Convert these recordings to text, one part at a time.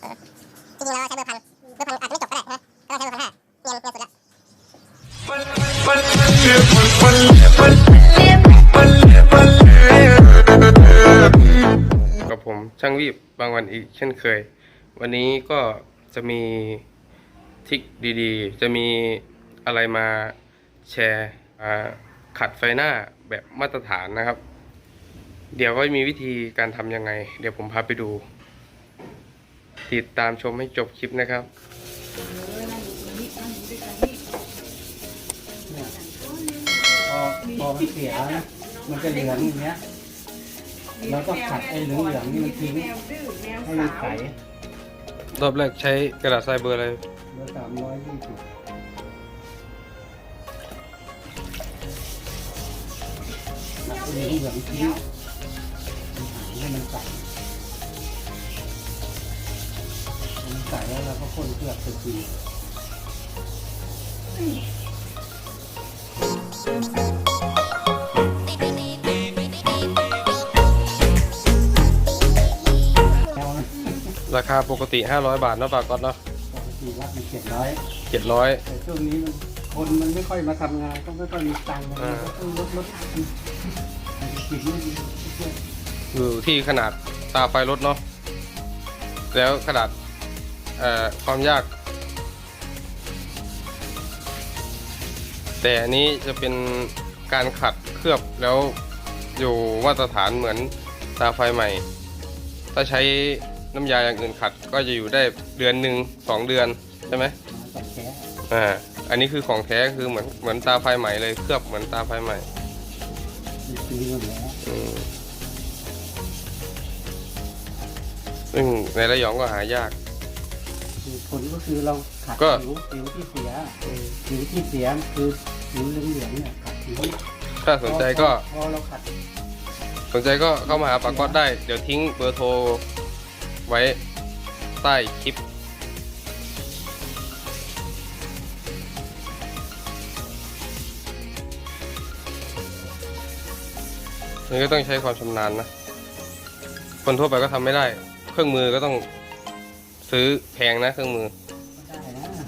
จริงๆเราใช้เบอร์พันเบอร์พันอาจจะไม่จบก็ได้นะก็ใช้เบอร์พันห้าเนียนเนียนสุดละ กับผมช่างวีบบางวันอีกเช่นเคย วันนี้ก็จะมีทริคดีๆ จะมีอะไรมาแชร์อ่าขัดไฟหน้าแบบมาตรฐานนะครับ เดี๋ยวก็มีวิธีการทำยังไง เดี๋ยวผมพาไปดู ติดตามชมให้จบคลิปนะครับ เนี่ยพอพอมันเสียนะมันจะเหลืองอย่างเงี้ยเราก็ขัดไอ้เหลืองๆนี่มันทิ้ง ให้มันใสรอบแรกใช้กระดาษทรายเบอร์อะไรเหลือสามร้อยยี่สิบขัดไอ้เหลืองๆทิ้งให้มันใส ใสแล้วเราก็พ่นเคลือบไปทีแล้วนะราคาปกติ 500 บาทเนาะปากก๊อตเนาะปกติรับมันเจ็ดร้อย700 แต่ช่วงนี้มันคนมันไม่ค่อยมาทำงานก็ไม่ค่อยมีตังค์มันอ่าก็ต้องลดลดกินไม่ดี อยู่ที่ขนาดตาไฟรถเนาะ แล้วขนาดเอ่อ ความยาก แต่อันนี้จะเป็นการขัดเคลือบแล้วอยู่มาตรฐานเหมือนตาไฟใหม่ ถ้าใช้น้ำยาอย่างอื่นขัดก็จะอยู่ได้เดือนหนึ่งสองเดือนใช่ไหมมาแต่แค่อ่าอันนี้คือของแท้คือเหมือนเหมือนตาไฟใหม่เลยเคลือบเหมือนตาไฟใหม่ซื้อหมดแล้วอืมซึ่งในระยองก็หายากคือ ผลก็คือเราขัดก็ ผิวผิวที่เสียผิวที่เสียคือผิวเหลืองๆเนี่ยขัดผิวถ้าสนใจก็พอเราขัดสนใจก็เข้ามาหาปากก๊อตได้ เดี๋ยวทิ้งเบอร์โทรไว้ใต้คลิปนี่ก็ต้องใช้ความชำนาญนะ คนทั่วไปก็ทำไม่ได้ เครื่องมือก็ต้อง ซื้อแพงนะเครื่องมือก็ได้นะ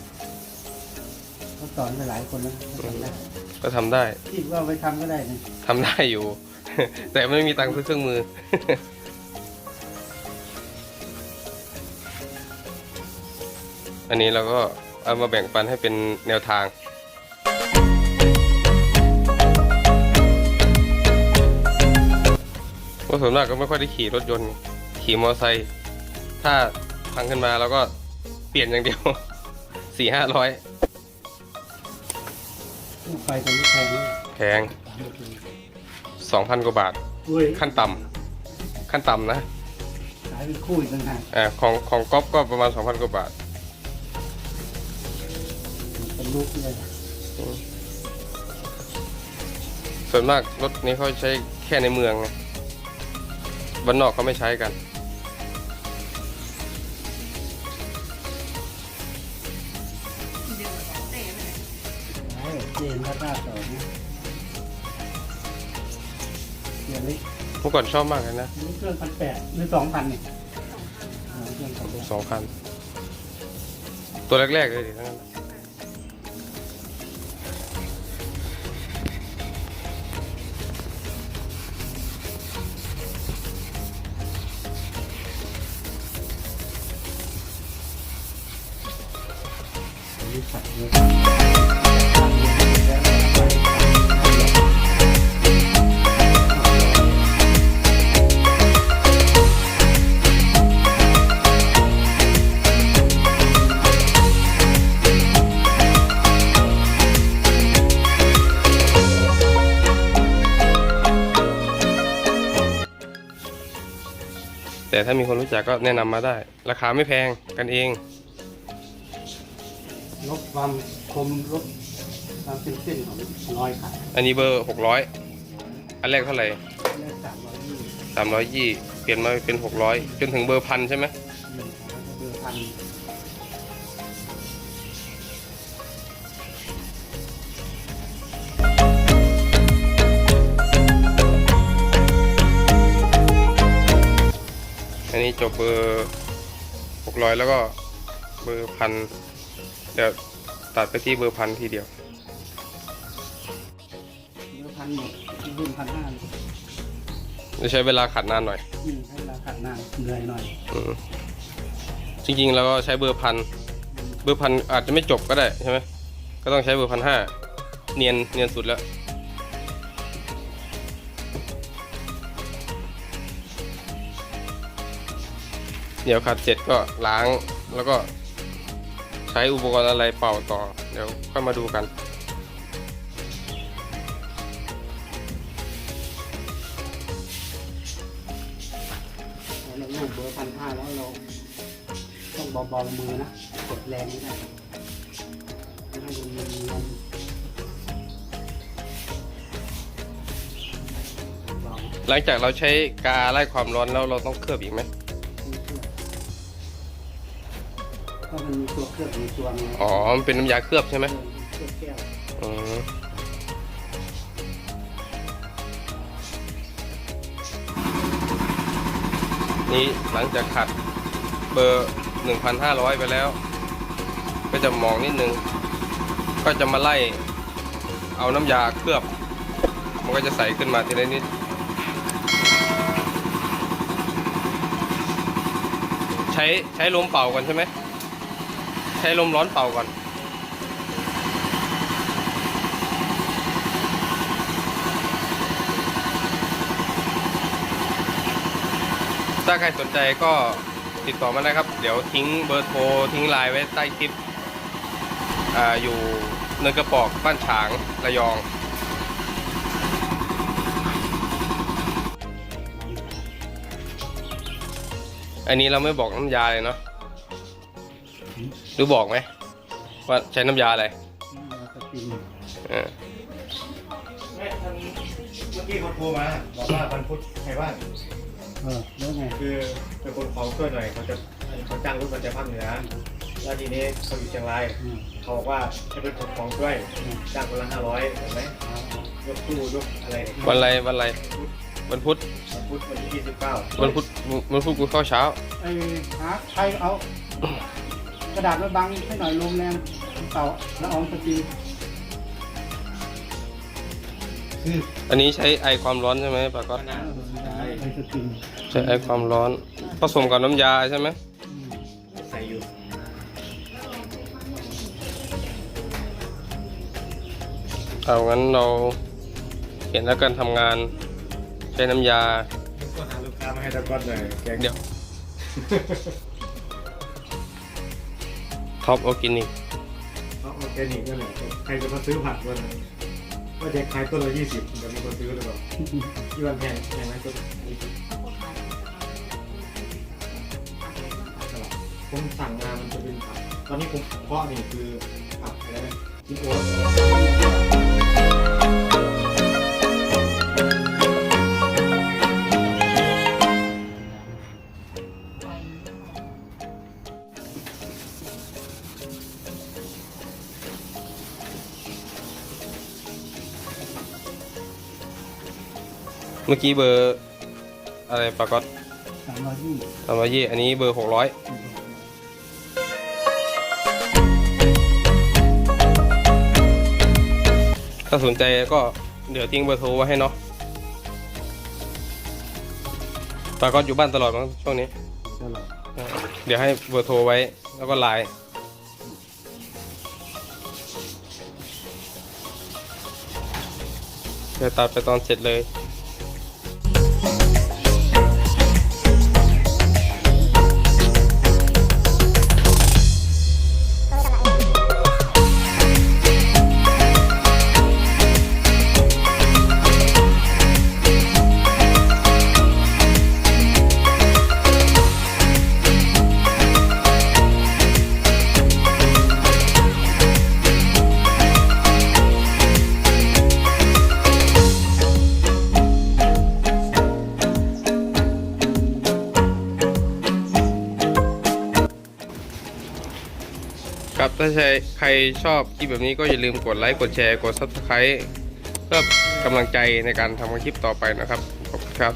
เขาสอนไปหลายคนแล้วเขาทำได้ก็ทำได้คิดว่าไปทำก็ได้นะทำได้อยู่ แต่ไม่มีตังค์ซื้อเครื่องมือ อันนี้เราก็เอามาแบ่งปันให้เป็นแนวทาง ว่าส่วนมากก็ไม่ค่อยได้ขี่รถยนต์ขี่มอเตอร์ไซค์ถ้า พังขึ้นมาเราก็เปลี่ยนอย่างเดียวสี่ห้าร้อยไฟตรงนี้แพงนะแพงสองพันกว่าบาทอุ้ยขั้นต่ำขั้นต่ำนะขายเป็นคู่อีกต่างหากอ่าของของก๊อฟก็ประมาณ2,000กว่าบาท เป็นลูกเลยส่วนมากรถนี้เขาใช้แค่ในเมืองไงบ้านนอกเขาไม่ใช้กัน เจนถ้าต้าต่อนะเดี๋ยวนี้เมื่อก่อนชอบมากเลยนะนี่เครื่องพันแปดหรือสองพันเนี่ยอ่าเครื่องพันแปดสองพัน ตัวแรกๆเลยดิทั้งนั้นนี่ แต่ถ้ามีคนรู้จักก็แนะนำมาได้ ราคาไม่แพงกันเอง ลดความคมลดความเป็นเส้นของรอยขาดอันนี้เบอร์600อันแรกเท่าไหร่แรกสามร้อยยี่สิบ320เปลี่ยนมาเป็น600จนถึงเบอร์พันใช่ไหม หนึ่งเบอร์พัน อันนี้จบเบอร์กร้อยแล้วก็เบอร์พันเดี๋ยวตัดไปที่เบอร์พันทีเดียวเดี๋ยวพันหมดรุ่นพันห้าจะใช้เวลาขัดนานหน่อยอืมให้ราคานานเหนื่อยหน่อยอืมจริงๆแล้วก็ใช้เบอร์พันเบอร์พันอาจจะไม่จบก็ได้ใช่ไหมก็ต้องใช้เบอร์พันห้าเนียนเนียนสุดแล้ว เดี๋ยวขัดเสร็จก็ล้างแล้วก็ใช้อุปกรณ์อะไรเป่าต่อ เดี๋ยวค่อยมาดูกันแล้วลูกเบอร์พันห้าแล้วเราต้องเบาๆมือนะกดแรงไม่ได้ไม่ให้มันมันมันเบหลังจากเราใช้กาไล่ความร้อนแล้วเราต้องเคลือบอีกไหม ก็มันมีตัวเคลือบในตัวไงอ๋อ มันเป็นน้ำยาเคลือบใช่ไหมเคลือบแก้วอืมนี่หลังจากขัดเบอร์ 1,500 ไปแล้ว ก็จะมองนิดนึง ก็จะมาไล่เอาน้ำยาเคลือบ มันก็จะใสขึ้นมาทีละนิดใช้ใช้ลมเป่าก่อนใช่ไหม ช้ลมร้อนเป่าก่อน ถ้าใครสนใจก็ติดต่อมาได้ครับ เดี๋ยวทิ้งเบอร์โทร ทิ้งไลน์ไว้ใต้คลิปอ่าอยู่เนินกระปอกบ้านฉางระยองอันนี้เราไม่บอกน้ำยาเลยเนาะ รือบอกไหมว่าใช้น้ำยาอะไรแล้วก็ปิ้งเออแม่ทางเมื่อกี้เขาโทรมาบอกว่าวันพุธไงบ้างเออแล้วไงคือเป็นคนของช่วยหน่อยเขาจะเขาจ้างรถมาจากภาคเหนือแล้วทีนี้เขาอยู่เชียงรายอืมเขาบอกว่าจะเป็นคนของช่วยจ้างคนละห้าร้อยเห็นไหมเอายกตู้ยกอะไรวันอะไรวันอะไรวันพุธวันพุธวันที่ยี่สิบเก้าวันพุธวันพุธกูเข้าเช้าไอ้หาใครเอา กระดาษมาบังให้หน่อยลมแรงเต่าแล้วเอาสกีอันนี้ใช้ไอความร้อนใช่ไหมปาก็ไอ้สกีใช้ไอความร้อน ผสมกับน้ำยาใช่ไหมอืมใส่อยู่เอางั้นเราเห็นแล้วกันทำงานใช้น้ำยาก็หาลูกค้ามาให้ตะก้อนหน่อยแกงเดี๋ยว ท็อปออร์แกนิกเขาออร์แกนิกนั่นแหละใครจะมาซื้อผักวันว่าจะขายต้นละยี่สิบจะมีคนซื้อหรือเปล่าที่วันแพงแพงไหมต้นยี่สิบผมสั่งมามันจะเป็นผักตอนนี้ผมเพาะนี่คือผักอะไรนะกินโอ๊ต เมื่อกี้เบอร์อะไรปาก็สามร้อยยี่สามร้อยยี่อันนี้เบอร์หกร้อยถ้าสนใจก็เดี๋ยวทิ้งเบอร์โทรไว้ให้เนาะปาก็อยู่บ้านตลอดมั้งช่วงนี้ ตลอดเดี๋ยวให้เบอร์โทรไว้แล้วก็ไลน์เดี๋ยวตัดไปตอนเสร็จเลย ครับถ้าใครใครชอบคลิปแบบนี้ก็อย่าลืมกดไลค์กดแชร์กดซับสไคร b ์เพื่อกำลังใจในการทำคลิปต่อไปนะครับขอบคุณครับ